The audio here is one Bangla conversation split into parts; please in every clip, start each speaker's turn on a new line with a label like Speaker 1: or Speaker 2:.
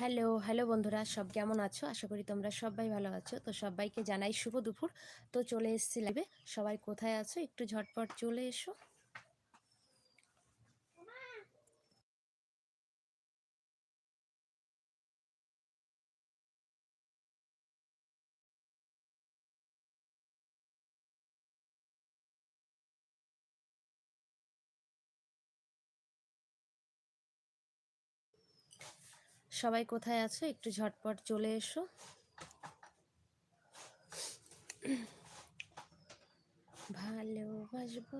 Speaker 1: হ্যালো হ্যালো বন্ধুরা, সব কেমন আছো? আশা করি তোমরা সবাই ভালো আছো। তো সবাইকে জানাই শুভ দুপুর। তো চলে এসছি লাইভে সবাই কোথায় আছো? একটু ঝটপট চলে এসো। সবাই কোথায় আছো? একটু ঝটপট চলে এসো। ভালোবাসবো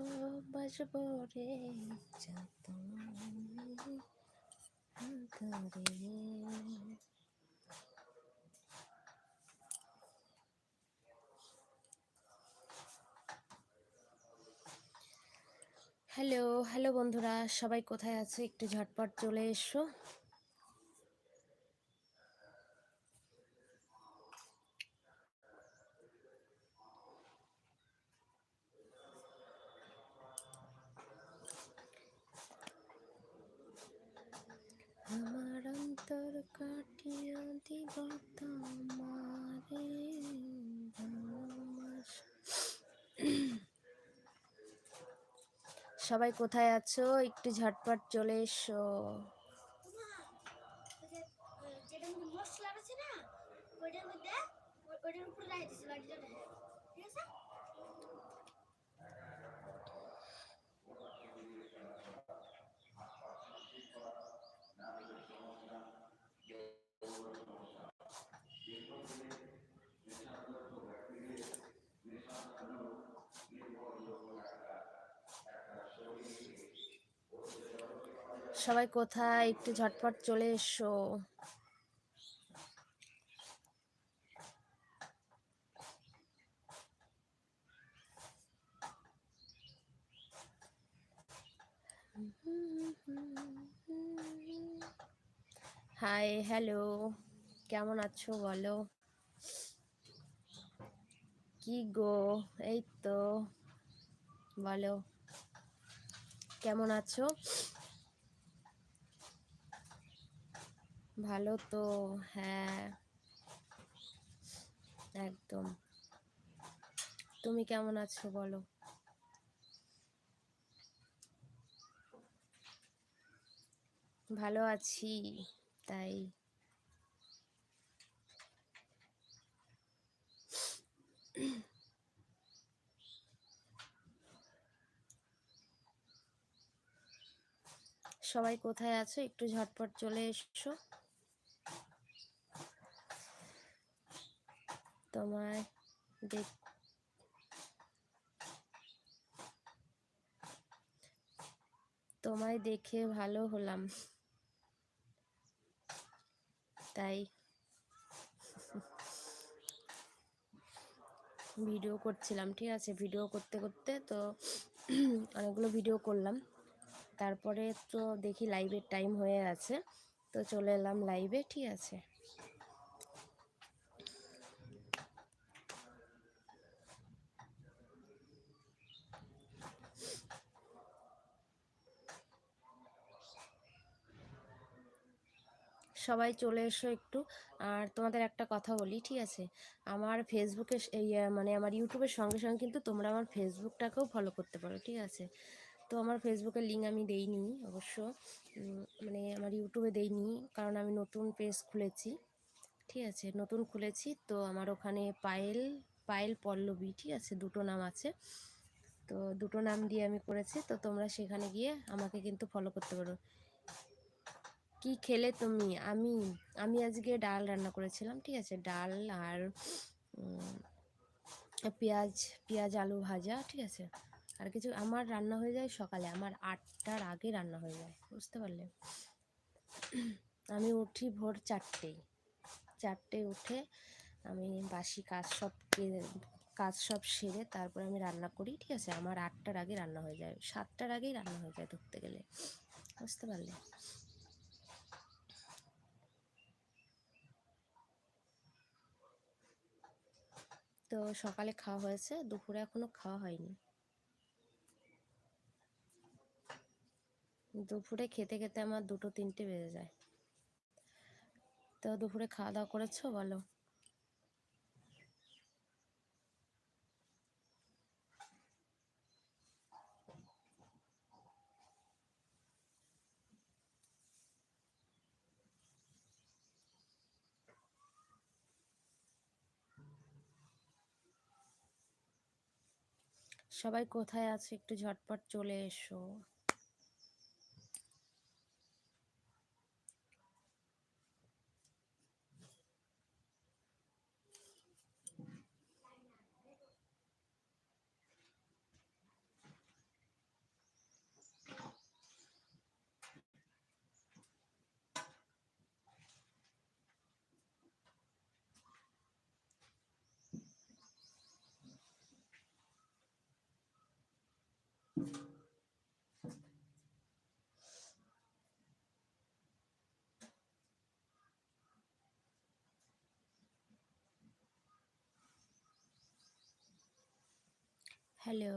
Speaker 1: বাসবো রে হ্যালো হ্যালো বন্ধুরা, সবাই কোথায় আছে? একটু ঝটপট চলে এসো আমার অন্তর কাটিয়া দিব তোমারে সবাই কোথায় আছো? একটু ঝটপট চলে এসো।
Speaker 2: মধ্যে
Speaker 1: সবাই কোথায়? একটু ঝটপট চলে এসো। হাই হ্যালো কেমন আছো বলো? কি গো? এই তো, বলো। কেমন আছো? ভালো তো হ্যাঁ। একদম। তুমি কেমন আছো বলো? ভালো আছি, তাই। সবাই কোথায় আছো? একটু ঝটপট চলে এসো। তোমায় দেখ তোমায় দেখে ভালো হলাম। তাই ভিডিও করছিলাম, ঠিক আছে? ভিডিও করতে করতে তো অনেকগুলো ভিডিও করলাম। তারপরে তো দেখি লাইভের টাইম হয়ে গেছে। তো চলে এলাম লাইভে ঠিক আছে? সবাই চলে এসো একটু। আর তোমাদের একটা কথা বলি, ঠিক আছে? আমার ফেসবুকে মানে আমার ইউটিউবের সঙ্গে সঙ্গে কিন্তু তোমরা আমার ফেসবুকটাকেও ফলো করতে পারো, ঠিক আছে? তো আমার ফেসবুকের লিঙ্ক আমি দেইনি অবশ্য। মানে আমার ইউটিউবে দেইনি, কারণ আমি নতুন পেজ খুলেছি, ঠিক আছে? নতুন খুলেছি, তো আমার ওখানে পায়েল পায়েল পল্লবী, ঠিক আছে? দুটো নাম আছে। তো দুটো নাম দিয়ে আমি করেছি, তো তোমরা সেখানে গিয়ে আমাকে কিন্তু ফলো করতে পারো। কি খেলে তুমি? আমি আমি আজকে ডাল রান্না করেছিলাম, ঠিক আছে? ডাল আর পেঁয়াজ পেঁয়াজ আলু ভাজা, ঠিক আছে? আর কিছু, আমার রান্না হয়ে যায় সকালে, আমার আটটার আগে রান্না হয়ে যায়, বুঝতে পারলে? আমি উঠি ভোর চারটেই, চারটে উঠে আমি বাসি কাজ সব কাজ সব সেরে তারপরে আমি রান্না করি, ঠিক আছে? আমার আটটার আগে রান্না হয়ে যায়, সাতটার আগেই রান্না হয়ে যায় ধরতে গেলে, বুঝতে পারলে? তো সকালে খাওয়া হয়েছে, দুপুরে এখনও খাওয়া হয়নি। দুপুরে খেতে খেতে আমার দুটো তিনটে বেজে যায়। তো দুপুরে খাওয়া দাওয়া করেছ বলো? সবাই কোথায় আছে? একটু ঝটপট চলে এসো। হ্যালো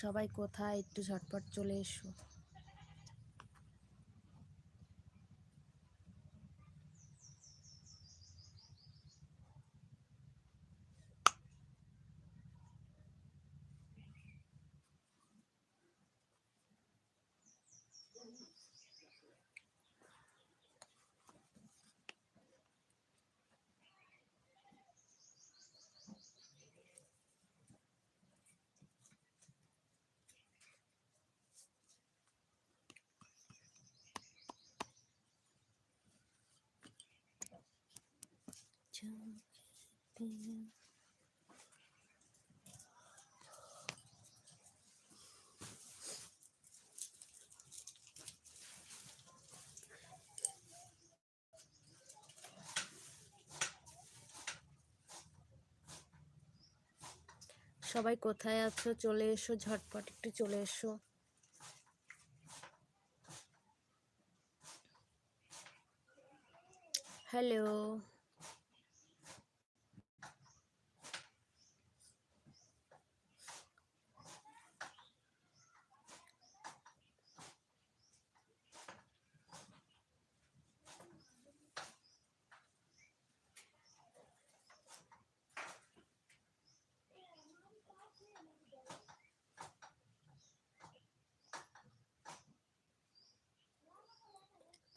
Speaker 1: সবাই কোথায়? একটু ঝটপট চলে এসো। সবাই কোথায় আছো? চলে এসো ঝটপট একটু চলে এসো। হ্যালো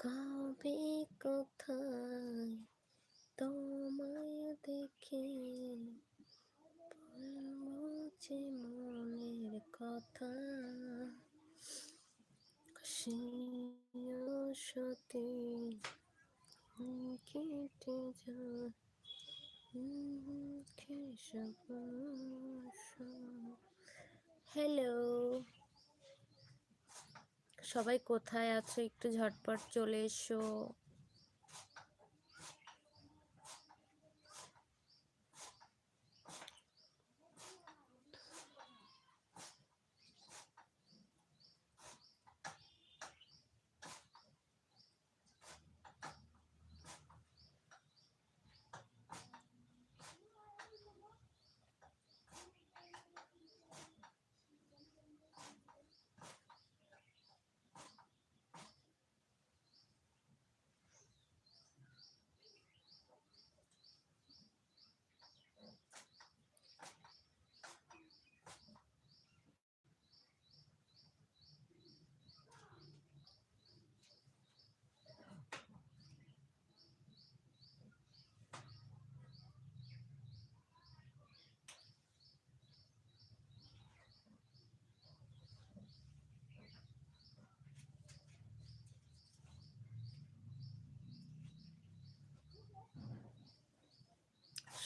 Speaker 1: কবে কোথায় তোমায় দেখে যে মনের কথা। সতে কেটে যায় হ্যালো সবাই কোথায় আছো? একটু ঝটপট চলে এসো।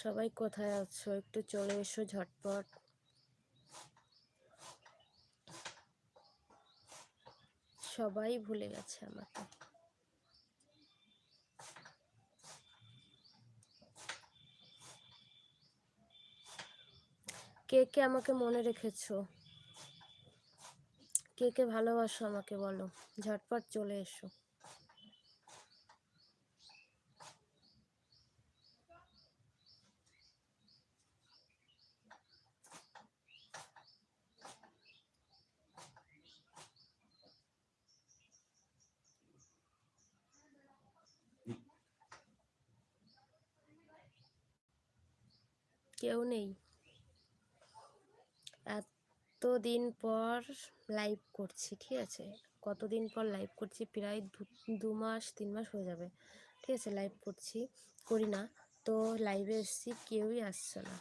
Speaker 1: সবাই কোথায় আছো? একটু চলে এসো ঝটপট। সবাই ভুলে গেছে আমাকে। কে কে আমাকে মনে রেখেছো? কে কে ভালোবাসো আমাকে বলো। ঝটপট চলে এসো। কেউ নেই। এতদিন পর লাইভ করছি, ঠিক আছে? কতদিন পর লাইভ করছি? প্রায় দু- মাস, তিন মাস হয়ে যাবে। ঠিক আছে লাইভ করছি, করি না। তো লাইভে এসছি, কেউই আসছে না।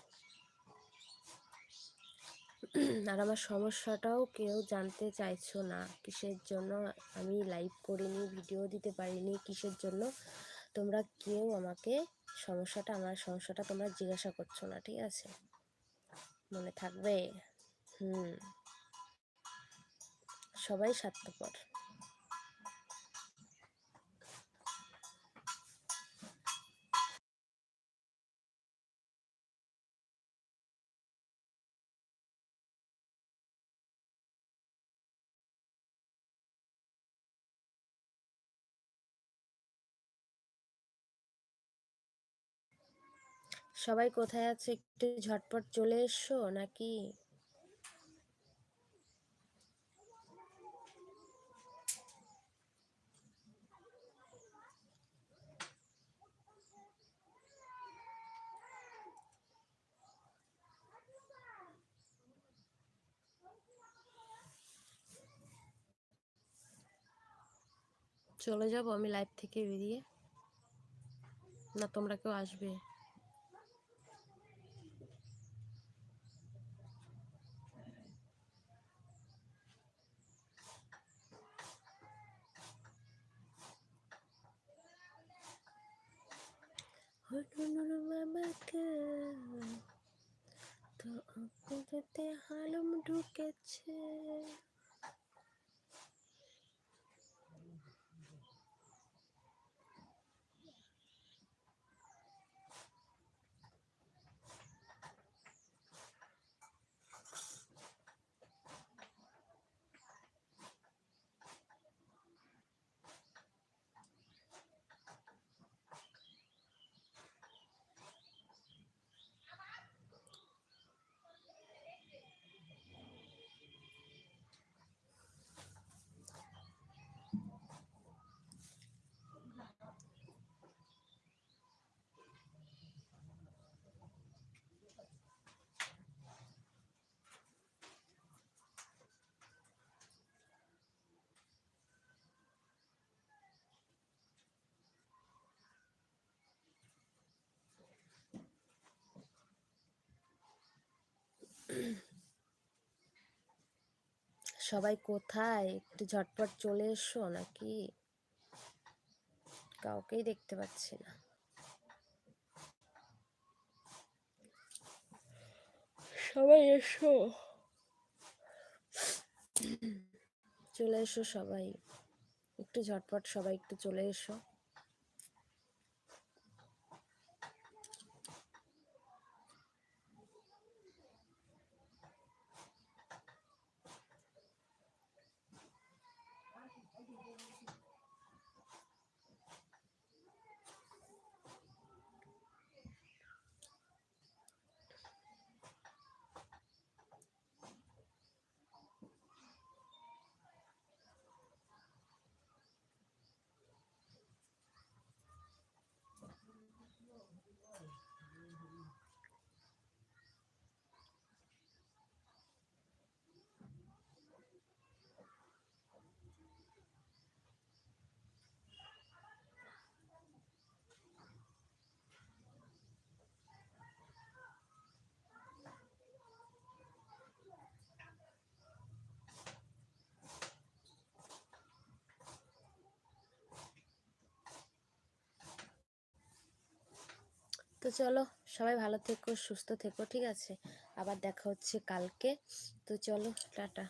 Speaker 1: আর আমার সমস্যাটাও কেউ জানতে চাইছো না, কিসের জন্য আমি লাইভ করিনি ভিডিও দিতে পারিনি, কিসের জন্য? তোমরা কেউ আমাকে সমস্যাটা, আমার সমস্যাটা তোমরা জিজ্ঞাসা করছ না, ঠিক আছে? মনে থাকবে? হুম। সবাই স্বার্থপর। সবাই কোথায় আছে? একটু ঝটপট চলে এসো, নাকি? চলে যাব আমি লাইভ থেকে বেরিয়ে? না, তোমরা কেউ আসবে? তো আপনাদের হালম ঢুকেছে। সবাই কোথায়? একটু ঝটপট চলে এসো নাকি? কাউকেই দেখতে পাচ্ছি না। সবাই এসো। চলে এসো সবাই। একটু ঝটপট সবাই একটু চলে এসো। তো চলো, সবাই ভালো থেকো, সুস্থ থেকো, ঠিক আছে? আবার দেখা হচ্ছে কালকে। তো চলো, টাটা।